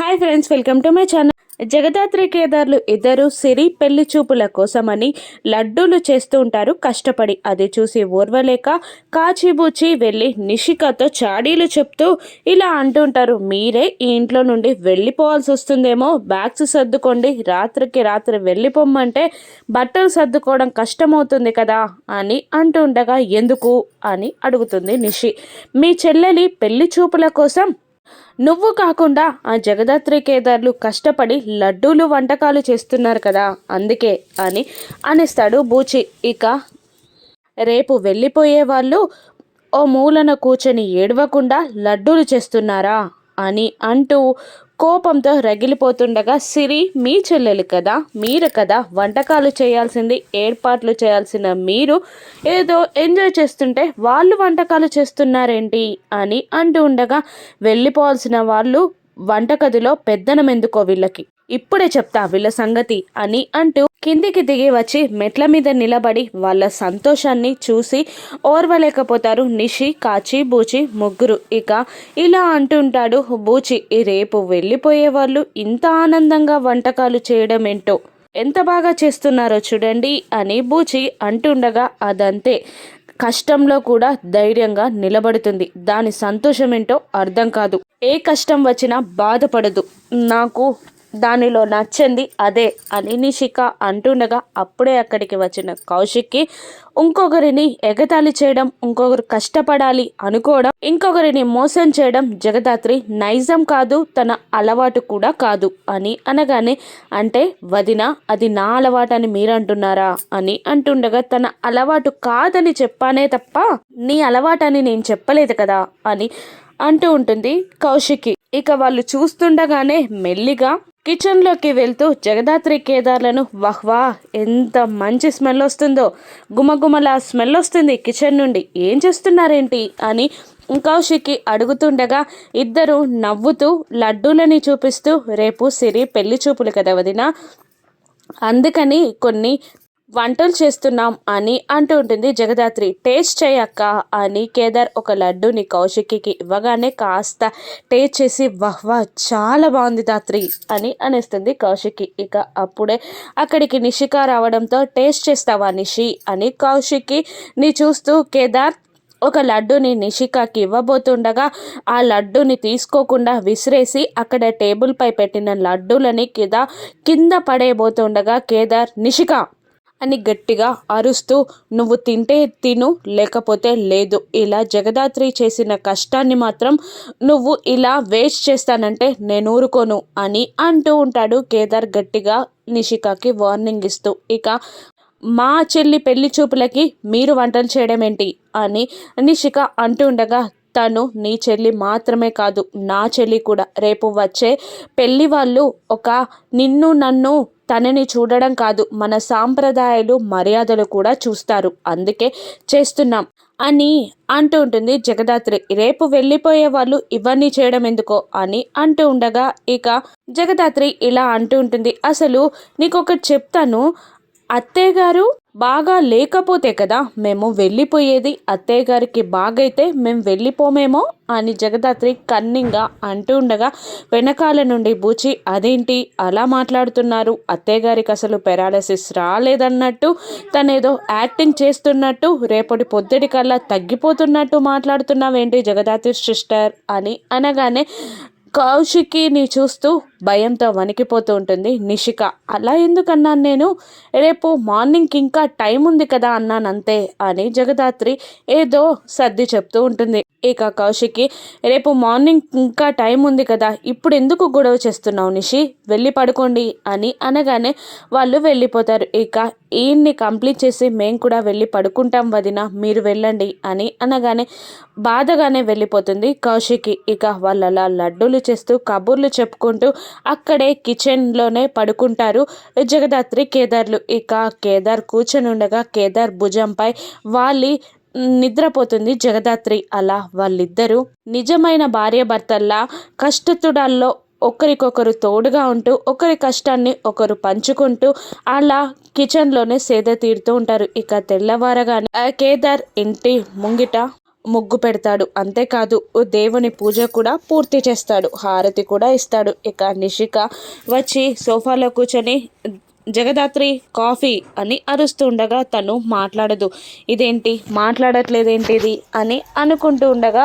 Hi friends welcome to my channel. Jagadhatri కేదార్లు ఇద్దరు సిరి పెళ్ళి చూపుల కోసమని లడ్డూలు చేస్తూ ఉంటారు. కష్టపడి అది చూసి ఓర్వలేక కాచిబూచి వెళ్ళి నిషికతో చాడీలు చెప్తూ ఇలా అంటుంటారు మీరే ఈ ఇంట్లో నుండి వెళ్ళిపోవాల్సి వస్తుందేమో. బ్యాగ్స్ సర్దుకోండి. రాత్రికి రాత్రి వెళ్ళిపోమ్మంటే బట్టలు సర్దుకోవడం కష్టమవుతుంది కదా అని అంటుండగా ఎందుకు? అని అడుగుతుంది నిషి. మీ చెల్లెలి పెళ్ళి చూపుల కోసం నువ్వు కాకుండా ఆ జగదాత్రి కేదార్లు కష్టపడి లడ్డూలు వంటకాలు చేస్తున్నారు కదా అందుకే అని అనేస్తాడు బూచి. ఇక రేపు వెళ్ళిపోయే వాళ్ళు ఓ మూలన కూర్చొని ఏడవకుండా లడ్డూలు చేస్తున్నారా అని అంటూ కోపంతో రగిలిపోతుండగా సిరి మీ చెల్లెలు కదా మీరు కదా వంటకాలు చేయాల్సింది ఏర్పాట్లు చేయాల్సిన మీరు ఏదో ఎంజాయ్ చేస్తుంటే వాళ్ళు వంటకాలు చేస్తున్నారేంటి అని అంటూ ఉండగా వెళ్ళిపోవాల్సిన వాళ్ళు వంటగదిలో పెద్దనం ఎందుకో వీళ్ళకి. ఇప్పుడే చెప్తా వీళ్ళ సంగతి అని అంటూ కిందికి దిగి వచ్చి మెట్ల మీద నిలబడి వాళ్ళ సంతోషాన్ని చూసి ఓర్వలేకపోతారు నిషి కాచి బూచి ముగ్గురు. ఇక ఇలా అంటుంటాడు బూచి. రేపు వెళ్ళిపోయే వాళ్ళు ఇంత ఆనందంగా వంటకాలు చేయడం ఏంటో ఎంత బాగా చేస్తున్నారో చూడండి అని బూచి అంటుండగా అదంతే. కష్టంలో కూడా ధైర్యంగా నిలబడుతుంది. దాని సంతోషం ఏంటో అర్థం కాదు. ఏ కష్టం వచ్చినా బాధపడదు. నాకు దానిలో నచ్చింది అదే అని నిషిక అంటుండగా అప్పుడే అక్కడికి వచ్చిన కౌశిక్కి ఇంకొకరిని ఎగతాళి చేయడం ఇంకొకరు కష్టపడాలి అనుకోవడం ఇంకొకరిని మోసం చేయడం జగదాత్రి నైజం కాదు తన అలవాటు కూడా కాదు అని అనగానే అంటే వదిన అది నా అలవాటు అని మీరంటున్నారా అని అంటుండగా తన అలవాటు కాదని చెప్పానే తప్ప నీ అలవాటు అని నేను చెప్పలేదు కదా అని అంటూ ఉంటుంది కౌశికి ఇక వాళ్ళు చూస్తుండగానే మెల్లిగా కిచెన్లోకి వెళ్తూ జగదాత్రి కేదార్లను వహ్వా ఎంత మంచి స్మెల్ వస్తుందో. గుమగుమల స్మెల్ వస్తుంది కిచెన్ నుండి. ఏం చేస్తున్నారేంటి? అని కౌశికి అడుగుతుండగా ఇద్దరు నవ్వుతూ లడ్డూలని చూపిస్తూ రేపు సిరి పెళ్ళి చూపులు కదా వదిన. అందుకని కొన్ని వంటలు చేస్తున్నాం అని అంటూ ఉంటుంది జగదాత్రి. టేస్ట్ చేయక్క అని కేదార్ ఒక లడ్డుని కౌశికికి ఇవ్వగానే కాస్త టేస్ట్ చేసి వహ్వా చాలా బాగుంది దాత్రి అని అనేస్తుంది కౌశికి ఇక అప్పుడే అక్కడికి నిషిక రావడంతో టేస్ట్ చేస్తావా నిషి? అని కౌశికి ని చూస్తూ కేదార్ ఒక లడ్డుని నిషికాకి ఇవ్వబోతుండగా ఆ లడ్డుని తీసుకోకుండా విసిరేసి అక్కడ టేబుల్పై పెట్టిన లడ్డూలని కింద కింద పడేయబోతుండగా కేదార్ నిషిక అని గట్టిగా అరుస్తూ నువ్వు తింటే తిను లేకపోతే లేదు. ఇలా జగదాత్రి చేసిన కష్టాన్ని మాత్రం నువ్వు ఇలా వేస్ట్ చేస్తానంటే నేను ఊరుకోను అని అంటూ ఉంటాడు కేదార్ గట్టిగా నిషికాకి వార్నింగ్ ఇస్తూ. ఇక మా చెల్లి పెళ్ళి చూపులకి మీరు వంటలు చేయడం ఏంటి అని నిషిక అంటూ ఉండగా తను నీ చెల్లి మాత్రమే కాదు నా చెల్లి కూడా. రేపు వచ్చే పెళ్ళి వాళ్ళు ఒక నిన్ను నన్ను తనని చూడడం కాదు మన సాంప్రదాయాలు మర్యాదలు కూడా చూస్తారు. అందుకే చేస్తున్నాం అని అంటూ ఉంటుంది జగదాత్రి. రేపు వెళ్ళిపోయే వాళ్ళు ఇవన్నీ చేయడం ఎందుకో అని అంటూ ఉండగా ఇక జగదాత్రి ఇలా అంటూ ఉంటుంది. అసలు నీకొకటి చెప్తాను. అత్తయ్య గారు బాగా లేకపోతే కదా మేము వెళ్ళిపోయేది అత్తయ్య గారికి బాగైతే మేము వెళ్ళిపోమేమో అని జగదాత్రి కన్నింగా అంటూ ఉండగా వెనకాల నుండి బూచి అదేంటి? అలా మాట్లాడుతున్నారు. అత్తయ్య గారికి అసలు పెరాలసిస్ రాలేదన్నట్టు తనేదో యాక్టింగ్ చేస్తున్నట్టు రేపటి పొద్దుటి కల్లా తగ్గిపోతున్నట్టు మాట్లాడుతున్నావేంటి జగదాత్రి సిస్టర్? అని అనగానే కౌశికిని చూస్తూ భయంతో వణికిపోతూ ఉంటుంది. నిషిక అలా ఎందుకన్నాను నేను? రేపు మార్నింగ్కి ఇంకా టైం ఉంది కదా అన్నాను అంతే అని జగదాత్రి ఏదో సర్ది చెప్తూ ఉంటుంది. ఇక కౌశికి రేపు మార్నింగ్ ఇంకా టైం ఉంది కదా ఇప్పుడు ఎందుకు గొడవ చేస్తున్నావు నిషి? వెళ్ళి పడుకోండి అని అనగానే వాళ్ళు వెళ్ళిపోతారు. ఇక ఈయన్ని కంప్లీట్ చేసి మేము కూడా వెళ్ళి పడుకుంటాం వదిన మీరు వెళ్ళండి అని అనగానే బాధగానే వెళ్ళిపోతుంది కౌశికి. ఇక వాళ్ళలా లడ్డూలు చేస్తూ కబుర్లు చెప్పుకుంటూ అక్కడే కిచెన్లోనే పడుకుంటారు. జగదాత్రి కేదార్లు. ఇక కేదార్ కూర్చొని ఉండగా కేదార్ భుజంపై వాలి నిద్రపోతుంది జగదాత్రి. అలా వాళ్ళిద్దరూ నిజమైన భార్యాభర్తల్లా కష్టతుడాల్లో ఒకరికొకరు తోడుగా ఉంటూ ఒకరి కష్టాన్ని ఒకరు పంచుకుంటూ అలా కిచెన్లోనే సేద తీరుతూ ఉంటారు. ఇక తెల్లవారగానే కేదార్ ఇంటి ముంగిట ముగ్గు పెడతాడు. అంతేకాదు దేవుని పూజ కూడా పూర్తి చేస్తాడు. హారతి కూడా ఇస్తాడు. ఇక నిషిక వచ్చి సోఫాలో కూర్చొని జగదాత్రి కాఫీ అని అరుస్తూ ఉండగా తను మాట్లాడదు. ఇదేంటి? మాట్లాడట్లేదేంటిది? అని అనుకుంటూ ఉండగా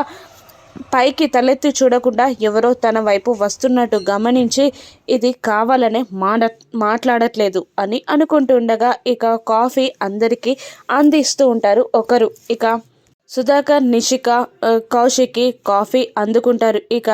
పైకి తలెత్తి చూడకుండా ఎవరో తన వైపు వస్తున్నట్టు గమనించి ఇది కావాలనే మాడ మాట్లాడట్లేదు అని అనుకుంటుండగా ఇక కాఫీ అందరికీ అందిస్తూ ఉంటారు ఒకరు. ఇక సుధాకర్ నిషిక కౌశికి కాఫీ అందుకుంటారు. ఇక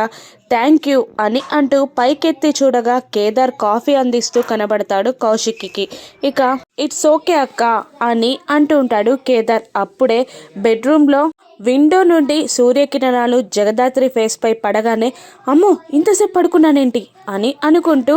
థ్యాంక్ యూ అని అంటూ పైకెత్తి చూడగా కేదార్ కాఫీ అందిస్తూ కనబడతాడు కౌశిక్కి. ఇక ఇట్స్ ఓకే అక్క అని అంటూ ఉంటాడు కేదార్. అప్పుడే బెడ్రూమ్లో విండో నుండి సూర్యకిరణాలు జగదాత్రి ఫేస్ పై పడగానే అమ్మో ఇంతసేపు పడుకున్నానేంటి? అని అనుకుంటూ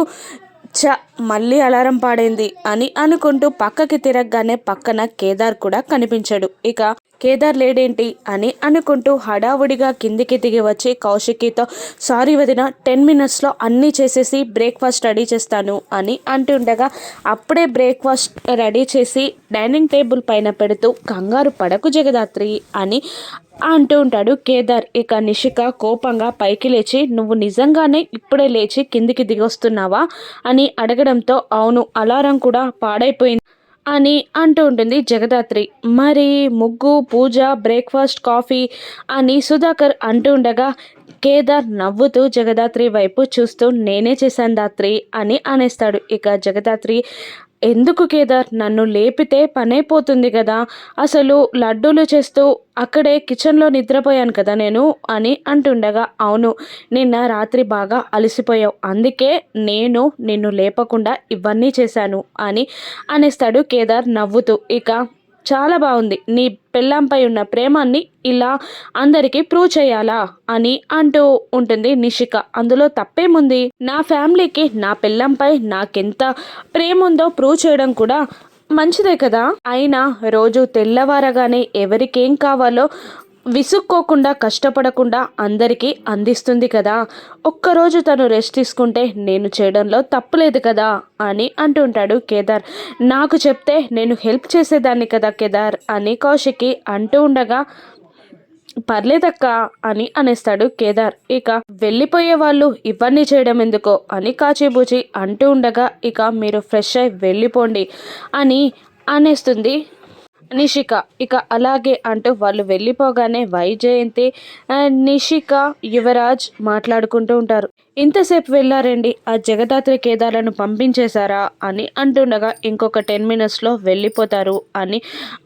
చ మళ్ళీ అలారం పాడైంది అని అనుకుంటూ పక్కకి తిరగగానే పక్కన కేదార్ కూడా కనిపించాడు. ఇక కేదార్ లేడేంటి అని అనుకుంటూ హడావుడిగా కిందికి దిగి వచ్చి కౌశికితో సారీ వదిన టెన్ మినిట్స్లో అన్నీ చేసేసి బ్రేక్ఫాస్ట్ రెడీ చేస్తాను అని అంటుండగా అప్పుడే బ్రేక్ఫాస్ట్ రెడీ చేసి డైనింగ్ టేబుల్ పైన పెడుతూ కంగారు పడకు జగదాత్రి అని అంటూ ఉంటాడు కేదార్. ఇక నిషిక కోపంగా పైకి లేచి నువ్వు నిజంగానే ఇప్పుడే లేచి కిందికి దిగొస్తున్నావా? అని అడగడంతో అవును అలారం కూడా పాడైపోయింది. అని అంటూ ఉంటుంది జగదాత్రి. మరి ముగ్గు పూజ బ్రేక్ఫాస్ట్ కాఫీ అని సుధాకర్ అంటూ ఉండగా కేదార్ నవ్వుతూ జగదాత్రి వైపు చూస్తూ నేనే చేశాను దాత్రి అని అనేస్తాడు. ఇక జగదాత్రి ఎందుకు కేదార్? నన్ను లేపితే పనైపోతుంది కదా అసలు లడ్డూలు చేస్తూ అక్కడే కిచెన్లో నిద్రపోయాను కదా నేను అని అంటుండగా అవును నిన్న రాత్రి బాగా అలసిపోయావు. అందుకే నేను నిన్ను లేపకుండా ఇవన్నీ చేశాను అని అనేస్తాడు కేదార్ నవ్వుతూ. ఇక చాలా బాగుంది. నీ పెళ్ళంపై ఉన్న ప్రేమాన్ని ఇలా అందరికీ ప్రూవ్ చేయాలా? అని అంటూ ఉంటుంది నిషిక. అందులో తప్పేముంది? నా ఫ్యామిలీకి నా పెళ్ళంపై నాకెంత ప్రేమ ఉందో ప్రూవ్ చేయడం కూడా మంచిదే కదా? అయినా రోజు తెల్లవారగానే ఎవరికేం కావాలో విసుక్కోకుండా కష్టపడకుండా అందరికీ అందిస్తుంది కదా. ఒక్కరోజు తను రెస్ట్ తీసుకుంటే నేను చేయడంలో తప్పులేదు కదా అని అంటుంటాడు కేదార్. నాకు చెప్తే నేను హెల్ప్ చేసేదాన్ని కదా కేదార్ అని కౌశికి అంటూ ఉండగా పర్లేదక్క అని అనేస్తాడు కేదార్. ఇక వెళ్ళిపోయే వాళ్ళు ఇవన్నీ చేయడం ఎందుకో అని కాచిబూచి అంటూ ఉండగా ఇక మీరు ఫ్రెష్ అయి వెళ్ళిపోండి అని అనేస్తుంది నిషిక. ఇక అలాగే అంటూ వాళ్ళు వెళ్ళిపోగానే వైజయంతి నిషిక యువరాజ్ మాట్లాడుకుంటూ ఉంటారు. ఇంతసేపు వెళ్ళారండి ఆ జగదాత్రి కేదార్లను పంపించేశారా అని అంటుండగా ఇంకొక టెన్ మినిట్స్లో వెళ్ళిపోతారు అని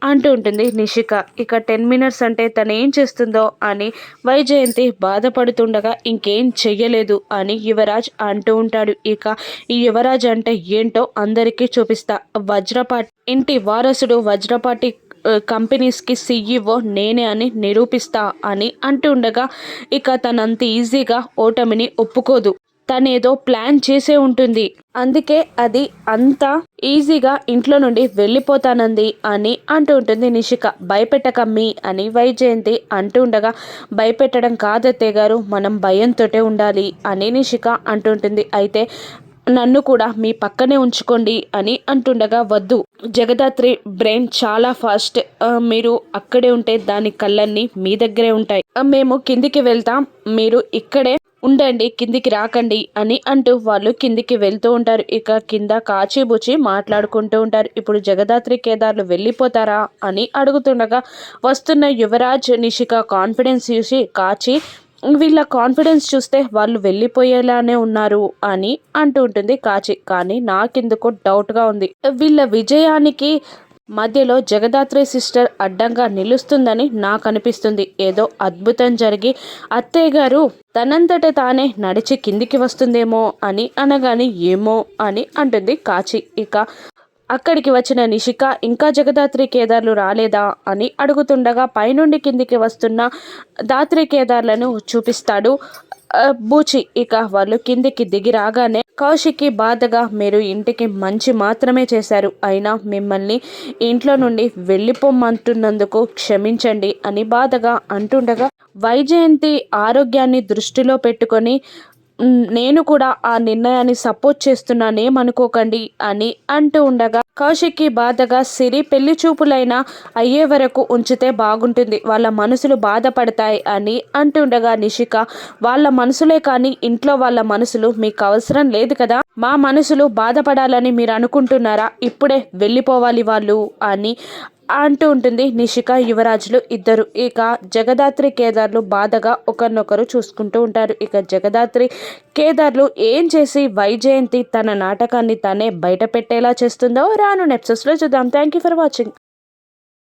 అంటూ ఉంటుంది నిషిక. ఇక టెన్ మినిట్స్ అంటే తను ఏం చేస్తుందో అని వైజయంతి బాధపడుతుండగా ఇంకేం చెయ్యలేదు అని యువరాజ్ అంటూ ఉంటాడు. ఇక ఈ యువరాజ్ అంటే ఏంటో అందరికీ చూపిస్తా. వజ్రపాటి ఇంటి వారసుడు వజ్రపాటి కంపెనీస్కి సీఈఓ నేనే అని నిరూపిస్తా అని అంటుండగా ఇక తనంత ఈజీగా ఓటమిని ఒప్పుకోదు. తనేదో ప్లాన్ చేసే ఉంటుంది. అందుకే అది అంత ఈజీగా ఇంట్లో నుండి వెళ్ళిపోతానంది అని అంటూ ఉంటుంది నిషిక. భయపెట్టకమ్మి అని వైజయంతి అంటూ ఉండగా భయపెట్టడం కాదత్తే గారు మనం భయంతోటే ఉండాలి అని నిషిక అంటుంటుంది అయితే నన్ను కూడా మీ పక్కనే ఉంచుకోండి అని అంటుండగా వద్దు. జగదాత్రి బ్రెయిన్ చాలా ఫాస్ట్. మీరు అక్కడే ఉంటే దాని కళ్ళన్నీ మీ దగ్గరే ఉంటాయి. మేము కిందికి వెళ్తాం. మీరు ఇక్కడే ఉండండి కిందికి రాకండి అని అంటూ వాళ్ళు కిందికి వెళ్తూ ఉంటారు. ఇక కింద కాచిబుచి మాట్లాడుకుంటూ ఉంటారు. ఇప్పుడు జగదాత్రి కేదార్లు వెళ్ళిపోతారా అని అడుగుతుండగా వస్తున్న యువరాజ్ నిషిక కాన్ఫిడెన్స్ చూసి కాచి వీళ్ళ కాన్ఫిడెన్స్ చూస్తే వాళ్ళు వెళ్ళిపోయేలానే ఉన్నారు అని అంటూ ఉంటుంది కాచి. కానీ నాకెందుకో డౌట్గా ఉంది. వీళ్ళ విజయానికి మధ్యలో జగదాత్రి సిస్టర్ అడ్డంగా నిలుస్తుందని నాకు అనిపిస్తుంది. ఏదో అద్భుతం జరిగి అత్తయ్య గారు తనంతట తానే నడిచి కిందికి వస్తుందేమో అని అనగాని ఏమో అని అంటుంది కాచి. ఇక అక్కడికి వచ్చిన నిషిక ఇంకా జగదాత్రి కేదార్లు రాలేదా? అని అడుగుతుండగా పైనుండి కిందికి వస్తున్న దాత్రి కేదార్లను చూపిస్తాడు. బూచి ఇక వాళ్ళు కిందికి దిగి రాగానే కౌశికి బాధగా మీరు ఇంటికి మంచి మాత్రమే చేశారు. అయినా మిమ్మల్ని ఇంట్లో నుండి వెళ్ళిపోమంటున్నందుకు క్షమించండి అని బాధగా అంటుండగా వైజయంతి ఆరోగ్యాన్ని దృష్టిలో పెట్టుకొని నేను కూడా ఆ నిర్ణయాన్ని సపోర్ట్ చేస్తున్నానేమనుకోకండి అని అంటూ ఉండగా కౌశిక్కి బాధగా సిరి పెళ్ళి చూపులైనా అయ్యే వరకు ఉంచితే బాగుంటుంది. వాళ్ళ మనసులు బాధపడతాయి అని అంటుండగా నిషిక వాళ్ళ మనసులే కానీ ఇంట్లో వాళ్ళ మనసులు మీకు అవసరం లేదు కదా? మా మనసులు బాధపడాలని మీరు అనుకుంటున్నారా? ఇప్పుడే వెళ్ళిపోవాలి వాళ్ళు అని అంటూ ఉంటుంది. నిషిక యువరాజులు ఇద్దరు. ఇక జగదాత్రి కేదార్లు బాధగా ఒకరినొకరు చూసుకుంటూ ఉంటారు. ఇక జగదాత్రి కేదార్లు ఏం చేసి వైజయంతి తన నాటకాన్ని తనే బయట పెట్టేలా చేస్తుందో రాను నెప్సెస్లో చూద్దాం. Thank you for watching